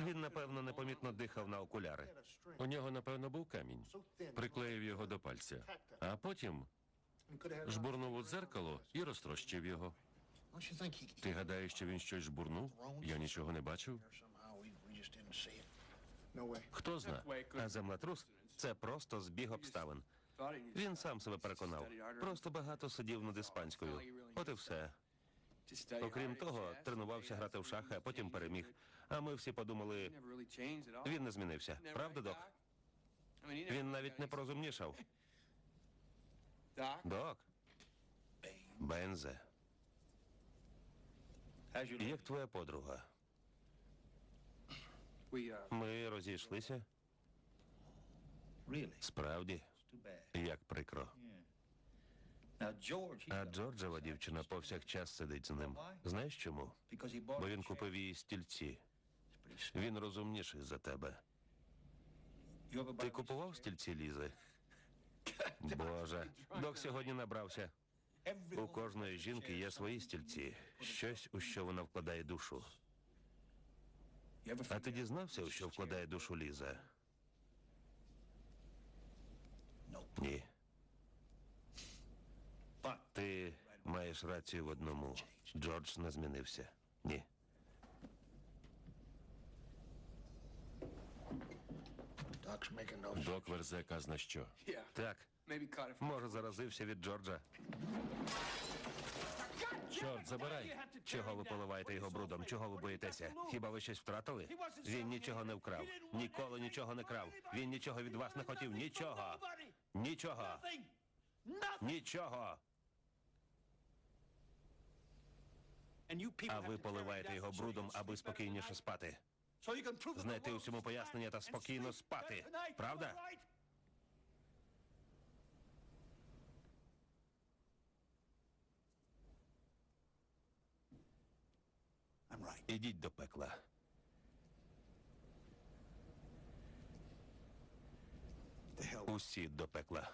Він, напевно, непомітно дихав на окуляри. У нього, напевно, був камінь. Приклеїв його до пальця. А потім жбурнув у дзеркало і розтрощив його. Ти гадаєш, що він щось жбурнув? Я нічого не бачив. Хто зна? А землетрус це просто збіг обставин. Він сам себе переконав. Просто багато сидів над іспанською. От і все. Окрім того, тренувався грати в шахи, а потім переміг. А ми всі подумали, він не змінився. Правда, док? Він навіть не порозумнішав. Док. Бензе. Як твоя подруга? Ми розійшлися? Справді, як прикро. А Джорджева дівчина повсякчас сидить з ним. Знаєш чому? Бо він купив їй стільці. Він розумніший за тебе. Ти купував стільці Лізи? Боже, док сьогодні набрався. У кожної жінки є свої стільці, щось, у що вона вкладає душу. А ти дізнався, у що вкладає душу Ліза? Ні. Ти маєш рацію в одному. Джордж не змінився. Ні. Док верзе казна що. Так, може, заразився від Джорджа. Чорт, забирай. Чого ви поливаєте його брудом? Чого ви боїтеся? Хіба ви щось втратили? Він нічого не вкрав. Ніколи нічого не крав. Він нічого від вас не хотів. Нічого. Нічого. Нічого. А ви поливаєте його брудом, аби спокійніше спати. Знайти усьому пояснення та спокійно спати. Правда? Ідіть до пекла. Усі до пекла.